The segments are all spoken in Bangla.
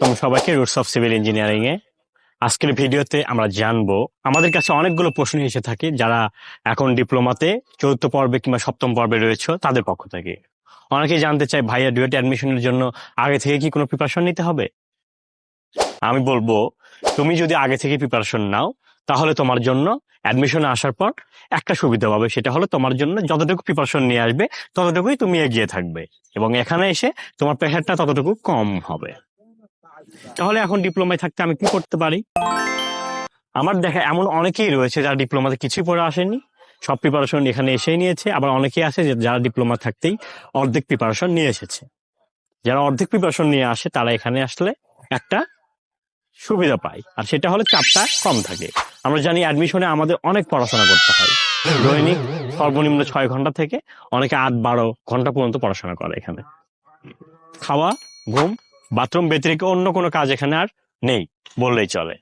স্বাগতম সবাইকে রুটস অফ সিভিল ইঞ্জিনিয়ারিং এ। আজকের ভিডিওতে আমরা জানব, আমাদের কাছে অনেকগুলো প্রশ্ন এসে থাকে যারা এখন ডিপ্লোমাতে চতুর্থ পর্বে কিংবা সপ্তম পর্বে রয়েছে তাদের পক্ষ থেকে। অনেকেই জানতে চায়, ভাইয়া ডুয়েট অ্যাডমিশনের জন্য আগে থেকে কি কোনো প্রিপারেশন নিতে হবে? আমি বলব, তুমি যদি আগে থেকে প্রিপারেশন নাও, তাহলে তোমার জন্য অ্যাডমিশনে আসার পর একটা সুবিধা পাবে, সেটা হলো তোমার জন্য যতটুকু প্রিপারেশন নিয়ে আসবে, ততটুকুই তুমি এগিয়ে থাকবে। এবং এখানে এসে তোমার প্রেশারটা ততটুকু কম হবে। তাহলে এখন ডিপ্লোমায় থাকতে আমি কি করতে পারি? আমার দেখা এমন অনেকেই রয়েছে যারা ডিপ্লোমাতে কিছুই পড়ে আসেনি সব প্রিপারেশন এখানে এসেই নিয়েছে। আবার অনেকেই আছে যে যারা ডিপ্লোমা থাকতেই অর্ধেক প্রিপারেশন নিয়ে এসেছে। যারা অর্ধেক প্রিপারেশন নিয়ে আসে, তারা এখানে আসলে একটা সুবিধা পায়। আর সেটা হলো চাপটা কম থাকে। আমরা জানি অ্যাডমিশনে আমাদের অনেক পড়াশোনা করতে হয়। দৈনিক সর্বনিম্ন ছয় ঘণ্টা থেকে অনেকে আট বারো ঘণ্টা পর্যন্ত পড়াশোনা করে এখানে। খাওয়া, ঘুম বাথরুম ব্যতিরিক্ত অন্য কোনো কাজ এখানে আর নেই, বললেই চলে।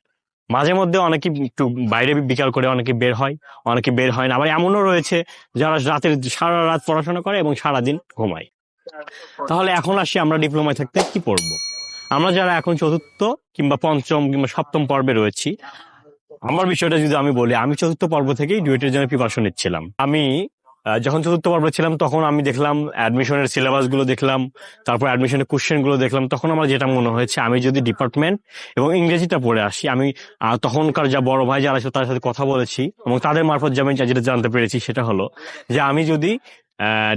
মাঝে মধ্যে অনেকে একটু বাইরে বিকাল করে অনেকে বের হয়, অনেকে বের হয় না। আবার এমনও রয়েছে যারা রাতের, সারা রাত পড়াশোনা করে এবং সারাদিন ঘুমায়। তাহলে এখন আসি আমরা ডিপ্লোমায় থাকতে কি পড়ব? আমরা যারা এখন চতুর্থ কিংবা পঞ্চম কিংবা সপ্তম পর্বে রয়েছি, আমার বিষয়টা যদি আমি বলি, আমি চতুর্থ পর্ব থেকেই ডুয়েটের জন্য প্রিপারেশন নিচ্ছিলাম। আমি যখন চতুর্থ পর্বে ছিলাম, তখন আমি দেখলাম অ্যাডমিশনের সিলেবাসগুলো দেখলাম, তারপর অ্যাডমিশনের কোশ্চেনগুলো দেখলাম, তখন আমার যেটা মনে হয়েছে, আমি যদি ডিপার্টমেন্ট এবং ইংরেজিটা পড়ে আসি, আমি তখনকার যা বড় ভাই যারা তাদের সাথে কথা বলেছি এবং তাদের মারফত যে আমি যেটা জানতে পেরেছি সেটা হলো যে আমি যদি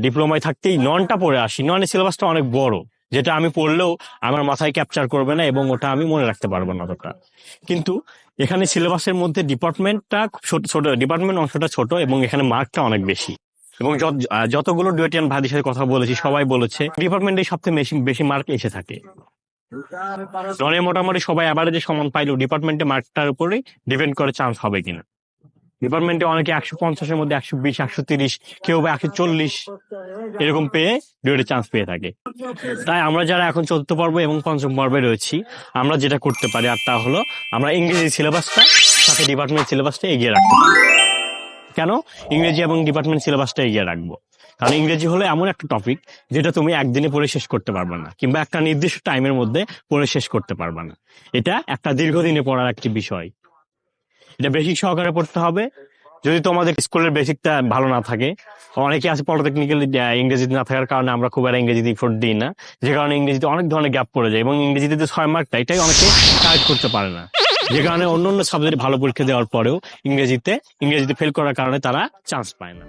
ডিপ্লোমায় থাকতেই ননটা পড়ে আসি ননের সিলেবাসটা অনেক বড়, যেটা আমি পড়লেও আমার মাথায় ক্যাপচার করবে না এবং ওটা আমি মনে রাখতে পারব না অতটা। কিন্তু এখানে সিলেবাসের মধ্যে ডিপার্টমেন্টটা ছোট ছোট ডিপার্টমেন্ট অংশটা ছোট এবং এখানে মার্কটা অনেক বেশি। এবং যত- যতগুলো ডুয়েটিয়ান ভাইদের সাথে কথা বলেছি সবাই বলেছে ডিপার্টমেন্টে সবথেকে বেশি বেশি মার্ক এসে থাকে। ননে মোটামুটি সবাই অ্যাভারেজে সমান পাইলেও ডিপার্টমেন্টে মার্কটার উপরেই ডিপেন্ড করে চান্স হবে কিনা। ডিপার্টমেন্টে অনেকে একশো পঞ্চাশের মধ্যে একশো বিশ একশো তিরিশ কেউ বা একশো চল্লিশ এরকম পেয়ে ডুয়েটে চান্স পেয়ে থাকে। তাই আমরা যারা এখন চতুর্থ পর্ব এবং পঞ্চম পর্বে রয়েছি আমরা যেটা করতে পারি আর তা হলো আমরা ইংরেজি সিলেবাসটা সাথে ডিপার্টমেন্ট সিলেবাসটা এগিয়ে রাখতে পারি। কেন? ইংরেজি এবং ডিপার্টমেন্ট সিলেবাসটা এগিয়ে রাখব। কারণ ইংরেজি হলো এমন একটা টপিক যেটা তুমি একদিনে পড়ে শেষ করতে পারবে না, কিংবা একটা নির্দিষ্ট টাইমের মধ্যে পড়ে শেষ করতে পারবে না। এটা একটা দীর্ঘদিনে পড়ার একটি বিষয়। এটা বেসিক সহকারে পড়তে হবে। যদি তোমাদের স্কুলের বেসিকটা ভালো না থাকে, অনেকে আছে পলিটেকনিক্যাল ইংরেজিতে না থাকার কারণে আমরা খুব একটা ইংরেজিতে ইফোর্ট দিই না। যে কারণে ইংরেজিতে অনেক ধরনের গ্যাপ পড়ে যায় এবং ইংরেজিতে যে ছয় মার্কটা এটাই অনেকে কারেক্ট করতে পারে না। যে কারণে অন্য অন্য সাবজেক্টে ভালো পরীক্ষা দেওয়ার পরেও ইংরেজিতে ইংরেজিতে ফেল করার কারণে তারা চান্স পায় না।